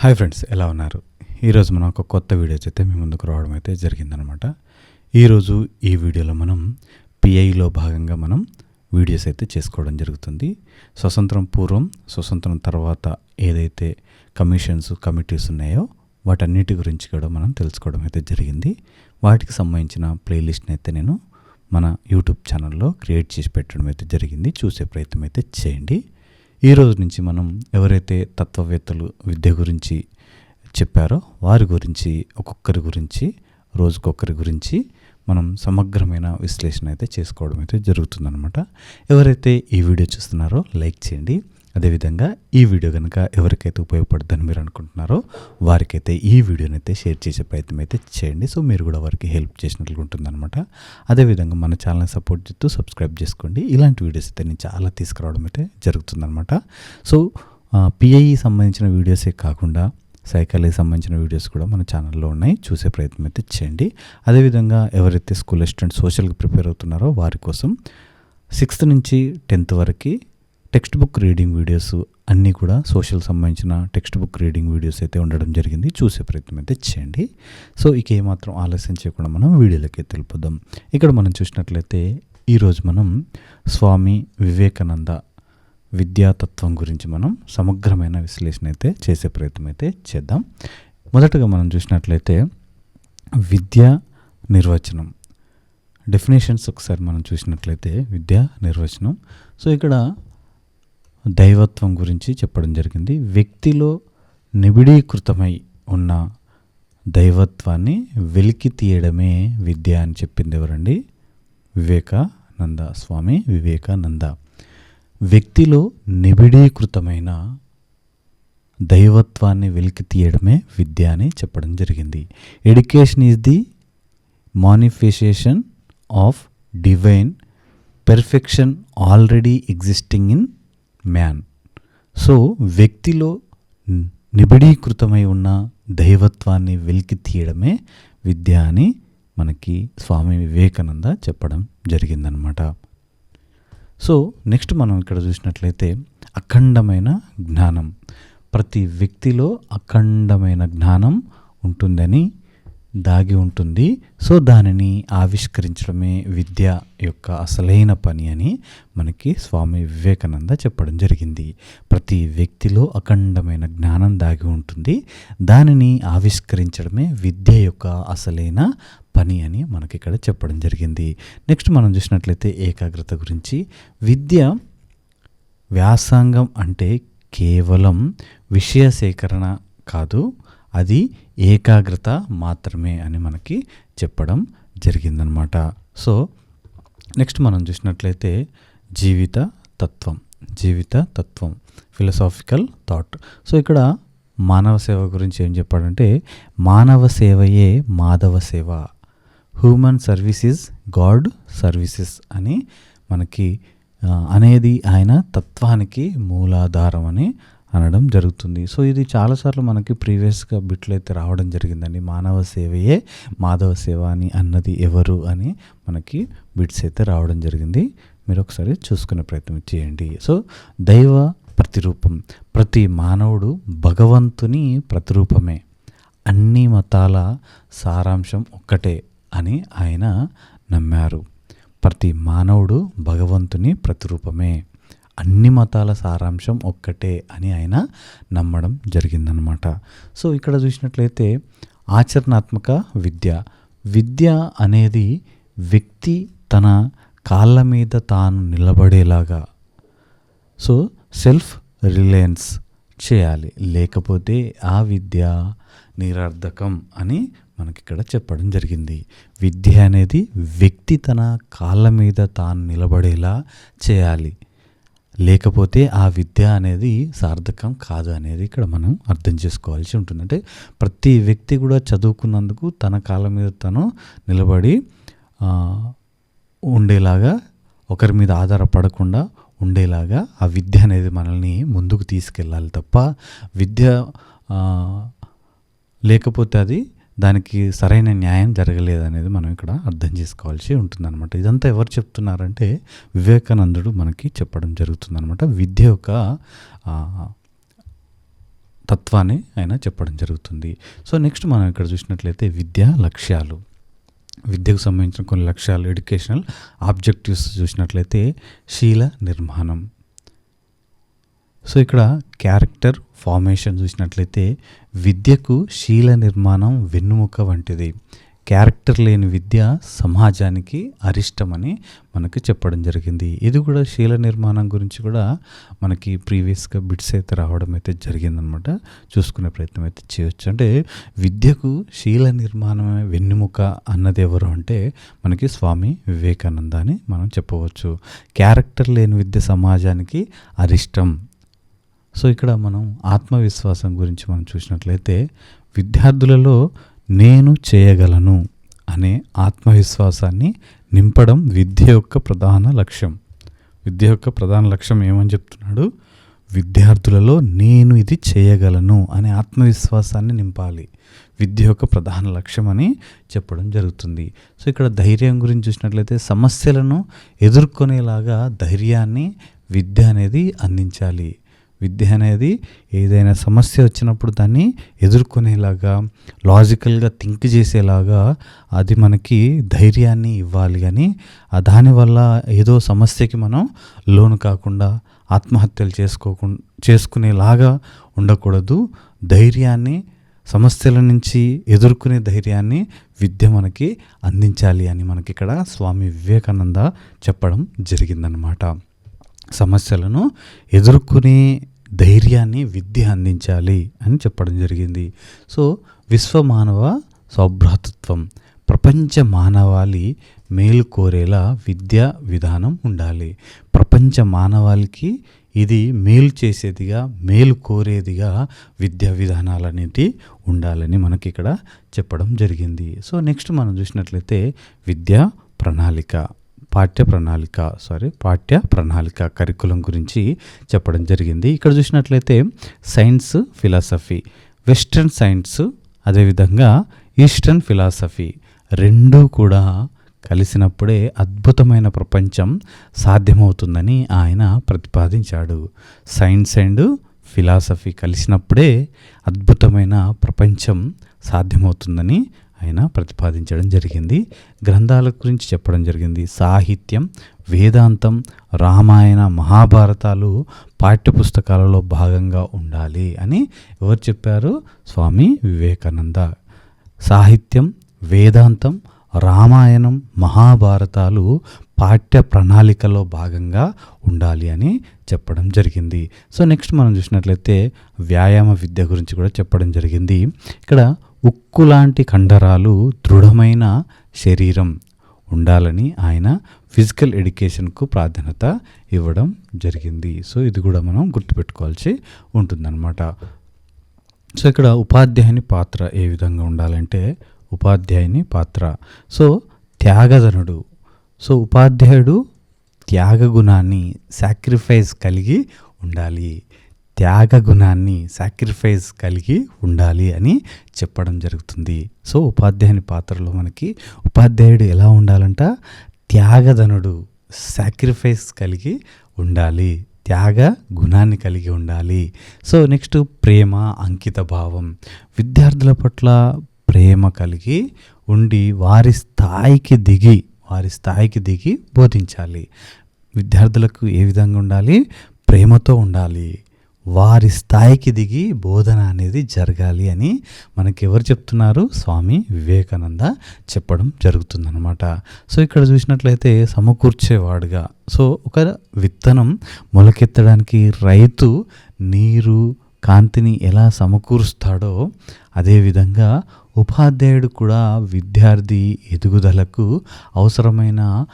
Hi friends ఎలా ఉన్నారు? ఈరోజు మనం ఒక కొత్త వీడియోస్ అయితే మీ ముందుకు రావడం అయితే జరిగిందనమాట. ఈరోజు ఈ వీడియోలో మనం పిఐలో భాగంగా మనం వీడియోస్ అయితే చేసుకోవడం జరుగుతుంది. స్వతంత్రం పూర్వం స్వతంత్రం తర్వాత ఏదైతే కమిషన్స్ కమిటీస్ ఉన్నాయో వాటన్నిటి గురించి కూడా మనం తెలుసుకోవడం అయితే జరిగింది. వాటికి సంబంధించిన ప్లేలిస్ట్ని అయితే నేను మన యూట్యూబ్ ఛానల్లో క్రియేట్ చేసి పెట్టడం అయితే జరిగింది. చూసే ప్రయత్నం అయితే చేయండి. ఈ రోజు నుంచి మనం ఎవరైతే తత్వవేత్తలు విద్య గురించి చెప్పారో వారి గురించి ఒక్కొక్కరి గురించి రోజుకొకరి గురించి మనం సమగ్రమైన విశ్లేషణ అయితే చేసుకోవడం అయితే జరుగుతుందన్నమాట. ఎవరైతే ఈ వీడియో చూస్తున్నారో లైక్ చేయండి. అదేవిధంగా ఈ వీడియో కనుక ఎవరికైతే ఉపయోగపడుతుందని మీరు అనుకుంటున్నారో వారికైతే ఈ వీడియోని అయితే షేర్ చేసే ప్రయత్నం అయితే చేయండి. సో మీరు కూడా వారికి హెల్ప్ చేసినట్లుగా ఉంటుందన్నమాట. అదేవిధంగా మన ఛానల్ని సపోర్ట్ చేస్తూ సబ్స్క్రైబ్ చేసుకోండి. ఇలాంటి వీడియోస్ అయితే నేను చాలా తీసుకురావడం అయితే జరుగుతుందన్నమాట. సో పిఐఈ సంబంధించిన వీడియోసే కాకుండా సైకాలజీ సంబంధించిన వీడియోస్ కూడా మన ఛానల్లో ఉన్నాయి. చూసే ప్రయత్నం అయితే చేయండి. అదేవిధంగా ఎవరైతే స్కూల్ అసిస్టెంట్ సోషల్కి ప్రిపేర్ అవుతున్నారో వారి కోసం సిక్స్త్ నుంచి టెన్త్ వరకు టెక్స్ట్ బుక్ రీడింగ్ వీడియోస్ అన్నీ కూడా సోషల్ సంబంధించిన టెక్స్ట్ బుక్ రీడింగ్ వీడియోస్ అయితే ఉండడం జరిగింది. చూసే ప్రయత్నం అయితే చేయండి. సో ఇక ఏమాత్రం ఆలస్యం చేయకుండా మనం వీడియోలకి తెలుపుదాం. ఇక్కడ మనం చూసినట్లయితే ఈరోజు మనం స్వామి వివేకానంద విద్యాతత్వం గురించి మనం సమగ్రమైన విశ్లేషణ అయితే చేసే ప్రయత్నం అయితే చేద్దాం. మొదటగా మనం చూసినట్లయితే విద్య నిర్వచనం. డెఫినేషన్స్ ఒకసారి మనం చూసినట్లయితే విద్యా నిర్వచనం. సో ఇక్కడ దైవత్వం గురించి చెప్పడం జరిగింది. వ్యక్తిలో నిబిడీకృతమై ఉన్న దైవత్వాన్ని వెలికి తీయడమే విద్య అని చెప్పింది ఎవరండి? వివేకానంద స్వామి వివేకానంద. వ్యక్తిలో నిబిడీకృతమైన దైవత్వాన్ని వెలికి తీయడమే విద్య అని చెప్పడం జరిగింది. Education is the manifestation of divine perfection already existing in man so వ్యక్తిలో నిబిడీకృతమై ఉన్న దైవత్వాన్ని వెలికి తీయడమే విద్య అని మనకి స్వామి వివేకానంద చెప్పడం జరిగిందనమాట సో నెక్స్ట్ మనం ఇక్కడ చూసినట్లయితే అఖండమైన జ్ఞానం. ప్రతి వ్యక్తిలో అఖండమైన జ్ఞానం ఉంటుందని దాగి ఉంటుంది. సో దానిని ఆవిష్కరించడమే విద్య యొక్క అసలైన పని అని మనకి స్వామి వివేకానంద చెప్పడం జరిగింది. ప్రతి వ్యక్తిలో అఖండమైన జ్ఞానం దాగి ఉంటుంది. దానిని ఆవిష్కరించడమే విద్య యొక్క అసలైన పని అని మనకి ఇక్కడ చెప్పడం జరిగింది. నెక్స్ట్ మనం చూసినట్లయితే ఏకాగ్రత గురించి. విద్య వ్యాసంగం అంటే కేవలం విషయ సేకరణ కాదు అది ఏకాగ్రత మాత్రమే అని మనకి చెప్పడం జరిగిందనమాట సో నెక్స్ట్ మనం చూసినట్లయితే జీవిత తత్వం జీవిత తత్వం ఫిలసాఫికల్ థాట్ సో ఇక్కడ మానవ సేవ గురించి ఏం చెప్పాడంటే మానవ సేవయే మాధవ సేవ. హ్యూమన్ సర్వీసెస్ గాడ్ సర్వీసెస్ అని మనకి అనేది ఆయన తత్వానికి మూలాధారం అని అనడం జరుగుతుంది. సో ఇది చాలాసార్లు మనకి ప్రీవియస్గా బిట్లు అయితే రావడం జరిగిందండి. మానవ సేవయే మాధవ సేవ అని అన్నది ఎవరు అని మనకి బిట్స్ అయితే రావడం జరిగింది. మీరు ఒకసారి చూసుకునే ప్రయత్నం చేయండి. సో దైవ ప్రతిరూపం. ప్రతి మానవుడు భగవంతుని ప్రతిరూపమే. అన్ని మతాల సారాంశం ఒక్కటే అని ఆయన నమ్మారు. ప్రతి మానవుడు భగవంతుని ప్రతిరూపమే. అన్ని మతాల సారాంశం ఒక్కటే అని ఆయన నమ్మడం జరిగిందనమాట సో ఇక్కడ చూసినట్లయితే ఆచరణాత్మక విద్య. విద్య అనేది వ్యక్తి తన కాళ్ళ మీద తాను నిలబడేలాగా. సో సెల్ఫ్ రిలయన్స్ చేయాలి. లేకపోతే ఆ విద్య నిరర్ధకం అని మనకి ఇక్కడ చెప్పడం జరిగింది. విద్య అనేది వ్యక్తి తన కాళ్ళ మీద తాను నిలబడేలా చేయాలి. లేకపోతే ఆ విద్య అనేది సార్థకం కాదు అనేది ఇక్కడ మనం అర్థం చేసుకోవాల్సి ఉంటుంది. అంటే ప్రతి వ్యక్తి కూడా చదువుకున్నందుకు తన కాళ్ళ మీద తను నిలబడి ఉండేలాగా ఒకరి మీద ఆధారపడకుండా ఉండేలాగా ఆ విద్య అనేది మనల్ని ముందుకు తీసుకెళ్ళాలి తప్ప విద్య లేకపోతే అది దానికి సరైన న్యాయం జరగలేదు అనేది మనం ఇక్కడ అర్థం చేసుకోవాల్సి ఉంటుందన్నమాట. ఇదంతా ఎవరు చెప్తున్నారంటే వివేకానందుడు మనకి చెప్పడం జరుగుతుందనమాట విద్య యొక్క తత్వాన్ని ఆయన చెప్పడం జరుగుతుంది. సో నెక్స్ట్ మనం ఇక్కడ చూసినట్లయితే విద్యా లక్ష్యాలు. విద్యకు సంబంధించిన కొన్ని లక్ష్యాలు ఎడ్యుకేషనల్ ఆబ్జెక్టివ్స్ చూసినట్లయితే శీల నిర్మాణం. సో ఇక్కడ క్యారెక్టర్ ఫార్మేషన్ చూసినట్లయితే విద్యకు శీల నిర్మాణం వెన్నుముక వంటిది. క్యారెక్టర్ లేని విద్య సమాజానికి అరిష్టమని మనకు చెప్పడం జరిగింది. ఇది కూడా శీల నిర్మాణం గురించి కూడా మనకి ప్రీవియస్గా బిట్స్ అయితే రావడం అయితే జరిగిందనమాట. చూసుకునే ప్రయత్నం అయితే చేయొచ్చు. అంటే విద్యకు శీల నిర్మాణమే వెన్నుముక అన్నది ఎవరు అంటే మనకి స్వామి వివేకానంద అని మనం చెప్పవచ్చు. క్యారెక్టర్ లేని విద్య సమాజానికి అరిష్టం సో ఇక్కడ మనం ఆత్మవిశ్వాసం గురించి మనం చూసినట్లయితే విద్యార్థులలో నేను చేయగలను అనే ఆత్మవిశ్వాసాన్ని నింపడం విద్య యొక్క ప్రధాన లక్ష్యం. విద్య యొక్క ప్రధాన లక్ష్యం ఏమని చెప్తున్నాడు? విద్యార్థులలో నేను ఇది చేయగలను అనే ఆత్మవిశ్వాసాన్ని నింపాలి. విద్య యొక్క ప్రధాన లక్ష్యం అని చెప్పడం జరుగుతుంది. సో ఇక్కడ ధైర్యం గురించి చూసినట్లయితే సమస్యలను ఎదుర్కొనేలాగా ధైర్యాన్ని విద్య అనేది అందించాలి. విద్య అనేది ఏదైనా సమస్య వచ్చినప్పుడు దాన్ని ఎదుర్కొనేలాగా లాజికల్గా థింక్ చేసేలాగా అది మనకి ధైర్యాన్ని ఇవ్వాలి కానీ దానివల్ల ఏదో సమస్యకి మనం లోను కాకుండా ఆత్మహత్యలు చేసుకోకుండా చేసుకునేలాగా ఉండకూడదు. ధైర్యాన్ని సమస్యల నుంచి ఎదుర్కొనే ధైర్యాన్ని విద్య మనకి అందించాలి అని మనకి ఇక్కడ స్వామి వివేకానంద చెప్పడం జరిగిందనమాట సమస్యలను ఎదుర్కొనే ధైర్యాన్ని విద్య అందించాలి అని చెప్పడం జరిగింది. సో విశ్వమానవ సౌభ్రాతృత్వం ప్రపంచ మానవాళి మేలు కోరేలా విద్యా విధానం ఉండాలి. ప్రపంచ మానవాళికి ఇది మేలు చేసేదిగా మేలు కోరేదిగా విద్యా విధానాలు ఉండాలని మనకి ఇక్కడ చెప్పడం జరిగింది. సో నెక్స్ట్ మనం చూసినట్లయితే విద్యా ప్రణాళిక. పాఠ్య ప్రణాళిక సారీ పాఠ్య ప్రణాళిక కరికులం గురించి చెప్పడం జరిగింది. ఇక్కడ చూసినట్లయితే సైన్స్ ఫిలాసఫీ వెస్ట్రన్ సైన్స్ అదేవిధంగా ఈస్టర్న్ ఫిలాసఫీ రెండూ కూడా కలిసినప్పుడే అద్భుతమైన ప్రపంచం సాధ్యమవుతుందని ఆయన ప్రతిపాదించాడు. సైన్స్ అండ్ ఫిలాసఫీ కలిసినప్పుడే అద్భుతమైన ప్రపంచం సాధ్యమవుతుందని ఆయన ప్రతిపాదించడం జరిగింది. గ్రంథాల గురించి చెప్పడం జరిగింది. సాహిత్యం వేదాంతం రామాయణ మహాభారతాలు పాఠ్యపుస్తకాలలో భాగంగా ఉండాలి అని ఎవరు చెప్పారు? స్వామి వివేకానంద. సాహిత్యం వేదాంతం రామాయణం మహాభారతాలు పాఠ్య ప్రణాళికలో భాగంగా ఉండాలి అని చెప్పడం జరిగింది. సో నెక్స్ట్ మనం చూసినట్లయితే వ్యాయామ విద్య గురించి కూడా చెప్పడం జరిగింది. ఇక్కడ ఉక్కు లాంటి కండరాలు దృఢమైన శరీరం ఉండాలని ఆయన ఫిజికల్ ఎడ్యుకేషన్కు ప్రాధాన్యత ఇవ్వడం జరిగింది. సో ఇది కూడా మనం గుర్తుపెట్టుకోవాల్సి ఉంటుందన్నమాట. సో ఇక్కడ ఉపాధ్యాయుని పాత్ర ఏ విధంగా ఉండాలంటే ఉపాధ్యాయుని పాత్ర. సో త్యాగధనుడు. సో ఉపాధ్యాయుడు త్యాగ గుణాన్ని సాక్రిఫైస్ కలిగి ఉండాలి. త్యాగ గుణాన్ని సాక్రిఫైస్ కలిగి ఉండాలి అని చెప్పడం జరుగుతుంది. సో ఉపాధ్యాయుని పాత్రలో మనకి ఉపాధ్యాయుడు ఎలా ఉండాలంట? త్యాగధనుడు సాక్రిఫైస్ కలిగి ఉండాలి. త్యాగ గుణాన్ని కలిగి ఉండాలి. సో నెక్స్ట్ ప్రేమ అంకిత భావం. విద్యార్థుల పట్ల ప్రేమ కలిగి ఉండి వారి స్థాయికి దిగి వారి స్థాయికి దిగి బోధించాలి. విద్యార్థులకు ఏ విధంగా ఉండాలి? ప్రేమతో ఉండాలి. వారి స్థాయికి దిగి బోధన అనేది జరగాలి అని మనకి ఎవరు చెప్తున్నారు? స్వామి వివేకానంద చెప్పడం జరుగుతుందన్నమాట. సో ఇక్కడ చూసినట్లయితే సమకూర్చేవాడుగా. సో ఒక విత్తనం మొలకెత్తడానికి రైతు నీరు కాంతిని ఎలా సమకూరుస్తాడో అదేవిధంగా ఉపాధ్యాయుడు కూడా విద్యార్థి ఎదుగుదలకు అవసరమైన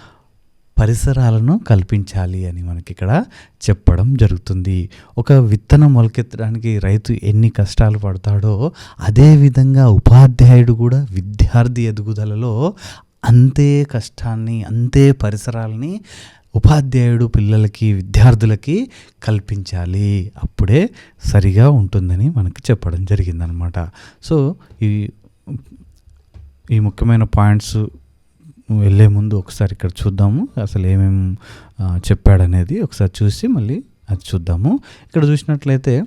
పరిసరాలను కల్పించాలి అని మనకి ఇక్కడ చెప్పడం జరుగుతుంది. ఒక విత్తనం మొలకెత్తడానికి రైతు ఎన్ని కష్టాలు పడతాడో అదేవిధంగా ఉపాధ్యాయుడు కూడా విద్యార్థి ఎదుగుదలలో అంతే కష్టాన్ని అంతే పరిసరాలని ఉపాధ్యాయుడు పిల్లలకి విద్యార్థులకి కల్పించాలి. అప్పుడే సరిగా ఉంటుందని మనకి చెప్పడం జరిగిందనమాట. సో ఈ ఈ ముఖ్యమైన పాయింట్స్ వెళ్ళే ముందు ఒకసారి ఇక్కడ చూద్దాము. అసలు ఏమేమి చెప్పాడనేది ఒకసారి చూసి మళ్ళీ అది చూద్దాము. ఇక్కడ చూసినట్లయితే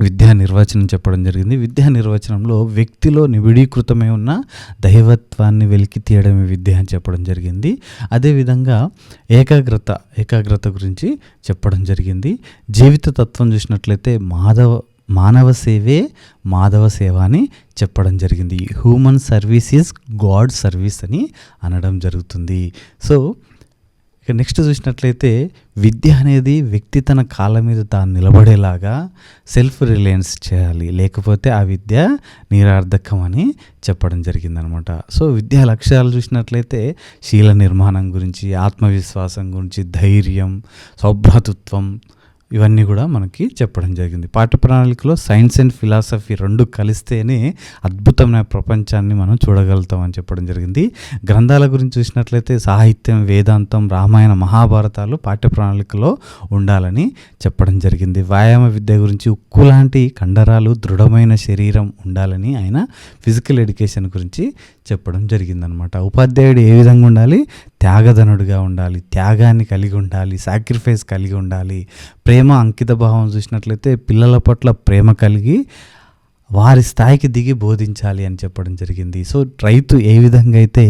విద్యా నిర్వచనం చెప్పడం జరిగింది. విద్యా నిర్వచనంలో వ్యక్తిలో నిబిడీకృతమై ఉన్న దైవత్వాన్ని వెలికి తీయడమే విద్య అని చెప్పడం జరిగింది. అదేవిధంగా ఏకాగ్రత ఏకాగ్రత గురించి చెప్పడం జరిగింది. జీవిత తత్వం చూసినట్లయితే మాధవ మానవ సేవే మాధవ సేవ అని చెప్పడం జరిగింది. Human service is God service అని అనడం జరుగుతుంది. సో ఇక నెక్స్ట్ చూసినట్లయితే విద్య అనేది వ్యక్తి తన కాళ్ళ మీద తాను నిలబడేలాగా సెల్ఫ్ రిలయన్స్ చేయాలి. లేకపోతే ఆ విద్య నిరార్థకం అని చెప్పడం జరిగిందనమాట. సో విద్యా లక్ష్యాలు చూసినట్లయితే శీల నిర్మాణం గురించి ఆత్మవిశ్వాసం గురించి ధైర్యం సౌభ్రతత్వం ఇవన్నీ కూడా మనకి చెప్పడం జరిగింది. పాఠ్య ప్రణాళికలో సైన్స్ అండ్ ఫిలాసఫీ రెండు కలిస్తేనే అద్భుతమైన ప్రపంచాన్ని మనం చూడగలుగుతాం అని చెప్పడం జరిగింది. గ్రంథాల గురించి చూసినట్లయితే సాహిత్యం వేదాంతం రామాయణ మహాభారతాలు పాఠ్య ప్రణాళికలో ఉండాలని చెప్పడం జరిగింది. వ్యాయామ విద్య గురించి ఉక్కు లాంటి కండరాలు దృఢమైన శరీరం ఉండాలని ఆయన ఫిజికల్ ఎడ్యుకేషన్ గురించి చెప్పడం జరిగిందనమాట ఉపాధ్యాయుడు ఏ విధంగా ఉండాలి? త్యాగధనుడిగా ఉండాలి త్యాగాన్ని కలిగి ఉండాలి సాక్రిఫైస్ కలిగి ఉండాలి. ప్రేమ అంకిత భావం చూసినట్లయితే పిల్లల పట్ల ప్రేమ కలిగి వారి స్థాయికి దిగి బోధించాలి అని చెప్పడం జరిగింది. సో రైతు ఏ విధంగా అయితే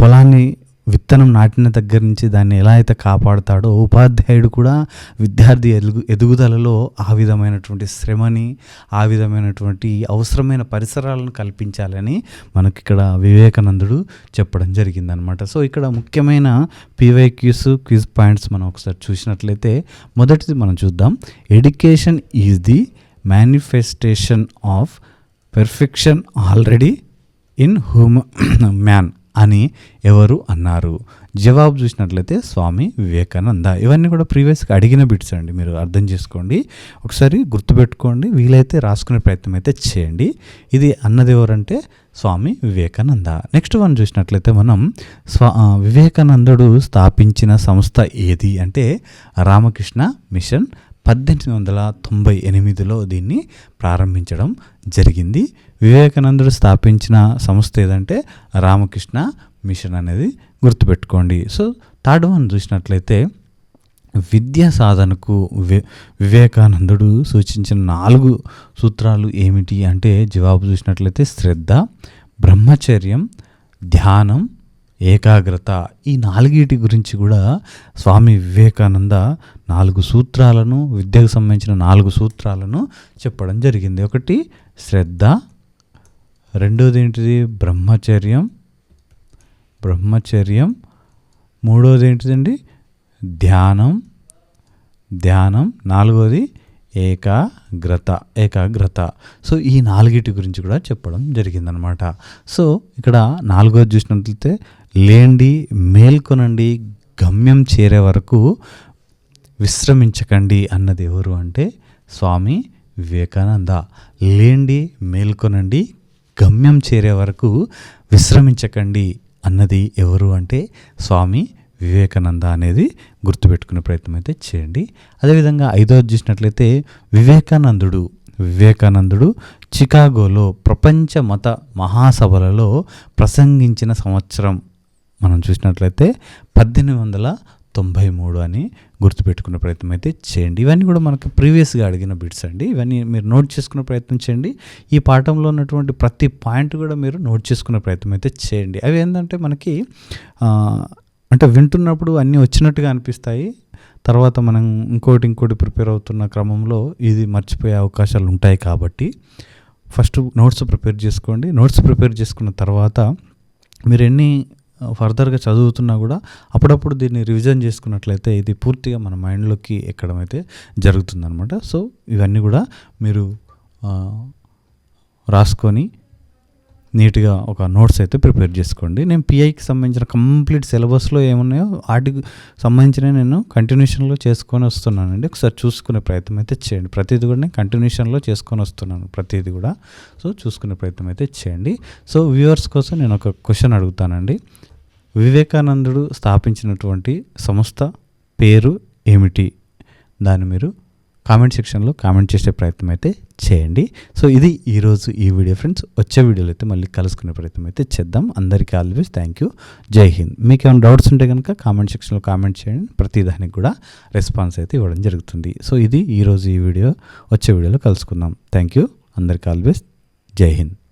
పొలాన్ని విత్తనం నాటిన దగ్గర నుంచి దాన్ని ఎలా అయితే కాపాడుతాడో ఉపాధ్యాయుడు కూడా విద్యార్థి ఎదుగు ఎదుగుదలలో ఆ విధమైనటువంటి శ్రమని ఆ విధమైనటువంటి అవసరమైన పరిసరాలను కల్పించాలని మనకి ఇక్కడ వివేకానందుడు చెప్పడం జరిగిందనమాట సో ఇక్కడ ముఖ్యమైన పీవైక్యూస్ క్విజ్ పాయింట్స్ మనం ఒకసారి చూసినట్లయితే మొదటిది మనం చూద్దాం. Education is the manifestation of perfection already in హ్యూమ man. అని ఎవరు అన్నారు. జవాబు చూసినట్లయితే స్వామి వివేకానంద. ఇవన్నీ కూడా ప్రీవియస్గా అడిగిన బిట్స్ అండి. మీరు అర్థం చేసుకోండి. ఒకసారి గుర్తుపెట్టుకోండి. వీలైతే రాసుకునే ప్రయత్నం అయితే చేయండి. ఇది అన్నది ఎవరంటే స్వామి వివేకానంద. నెక్స్ట్ వన్ చూసినట్లయితే మనం స్వా వివేకానందుడు స్థాపించిన సంస్థ ఏది అంటే రామకృష్ణ మిషన్ పద్దెనిమిది వందల తొంభై ఎనిమిదిలో దీన్ని ప్రారంభించడం జరిగింది. వివేకానందుడు స్థాపించిన సంస్థ ఏదంటే రామకృష్ణ మిషన్ అనేది గుర్తుపెట్టుకోండి. సో థర్డ్ వన్ చూసినట్లయితే విద్యా సాధనకు వివే వివేకానందుడు సూచించిన నాలుగు సూత్రాలు ఏమిటి అంటే జవాబు చూసినట్లయితే శ్రద్ధ బ్రహ్మచర్యం ధ్యానం ఏకాగ్రత. ఈ నాలుగిటి గురించి కూడా స్వామి వివేకానంద నాలుగు సూత్రాలను విద్యకు సంబంధించిన నాలుగు సూత్రాలను చెప్పడం జరిగింది. ఒకటి శ్రద్ధ రెండోది ఏంటిది బ్రహ్మచర్యం. బ్రహ్మచర్యం. మూడోది ఏంటిదండి ధ్యానం. ధ్యానం. నాలుగోది ఏకాగ్రత. ఏకాగ్రత. సో ఈ నాలుగిటి గురించి కూడా చెప్పడం జరిగిందనమాట. సో ఇక్కడ నాలుగోది చూసినట్లయితే లేండి మేల్కొనండి గమ్యం చేరే వరకు విశ్రమించకండి అన్నది ఎవరు అంటే స్వామి వివేకానంద. లేండి మేల్కొనండి గమ్యం చేరే వరకు విశ్రమించకండి అన్నది ఎవరు అంటే స్వామి వివేకానంద అనేది గుర్తుపెట్టుకునే ప్రయత్నం అయితే చేయండి. అదేవిధంగా ఐదో చూసినట్లయితే వివేకానందుడు వివేకానందుడు చికాగోలో ప్రపంచ మత మహాసభలలో ప్రసంగించిన సంవత్సరం మనం చూసినట్లయితే పద్దెనిమిది వందల తొంభై మూడు అని గుర్తుపెట్టుకునే ప్రయత్నం అయితే చేయండి. ఇవన్నీ కూడా మనకు ప్రీవియస్గా అడిగిన బిట్స్ అండి. ఇవన్నీ మీరు నోట్ చేసుకునే ప్రయత్నం చేయండి. ఈ పాఠంలో ఉన్నటువంటి ప్రతి పాయింట్ కూడా మీరు నోట్ చేసుకునే ప్రయత్నం అయితే చేయండి. అవి ఏంటంటే మనకి అంటే వింటున్నప్పుడు అన్నీ వచ్చినట్టుగా అనిపిస్తాయి. తర్వాత మనం ఇంకోటి ఇంకోటి ప్రిపేర్ అవుతున్న క్రమంలో ఇది మర్చిపోయే అవకాశాలు ఉంటాయి కాబట్టి ఫస్ట్ నోట్స్ ప్రిపేర్ చేసుకోండి. నోట్స్ ప్రిపేర్ చేసుకున్న తర్వాత మీరు ఎన్ని ఫర్దర్గా చదువుతున్నా కూడా అప్పుడప్పుడు దీన్ని రివిజన్ చేసుకున్నట్లయితే ఇది పూర్తిగా మన మైండ్లోకి ఎక్కడం అయితే జరుగుతుందనమాట సో ఇవన్నీ కూడా మీరు రాసుకొని నీట్గా ఒక నోట్స్ అయితే ప్రిపేర్ చేసుకోండి. నేను పిఐకి సంబంధించిన కంప్లీట్ సిలబస్లో ఏమున్నాయో వాటికి సంబంధించిన నేను కంటిన్యూషన్లో చేసుకొని వస్తున్నానండి. ఒకసారి చూసుకునే ప్రయత్నం అయితే చేయండి. ప్రతిదీ కూడా నేను కంటిన్యూషన్లో చేసుకొని వస్తున్నాను. ప్రతిదీ కూడా. సో చూసుకునే ప్రయత్నం అయితే చేయండి. సో వ్యూవర్స్ కోసం నేను ఒక క్వశ్చన్ అడుగుతానండి. వివేకానందుడు స్థాపించినటువంటి సంస్థ పేరు ఏమిటి? దాన్ని మీరు కామెంట్ సెక్షన్లో కామెంట్ చేసే ప్రయత్నం అయితే చేయండి. సో ఇది ఈరోజు ఈ వీడియో ఫ్రెండ్స్. వచ్చే వీడియోలో అయితే మళ్ళీ కలుసుకునే ప్రయత్నం అయితే చేద్దాం. అందరికీ ఆల్వేస్ థ్యాంక్ యూ. జై హింద్. మీకు ఏమైనా డౌట్స్ ఉంటే కనుక కామెంట్ సెక్షన్లో కామెంట్ చేయండి. ప్రతి దానికి కూడా రెస్పాన్స్ అయితే ఇవ్వడం జరుగుతుంది. సో ఇది ఈరోజు ఈ వీడియో. వచ్చే వీడియోలో కలుసుకుందాం. Thank you. అందరికీ ఆల్వేస్ జై హింద్.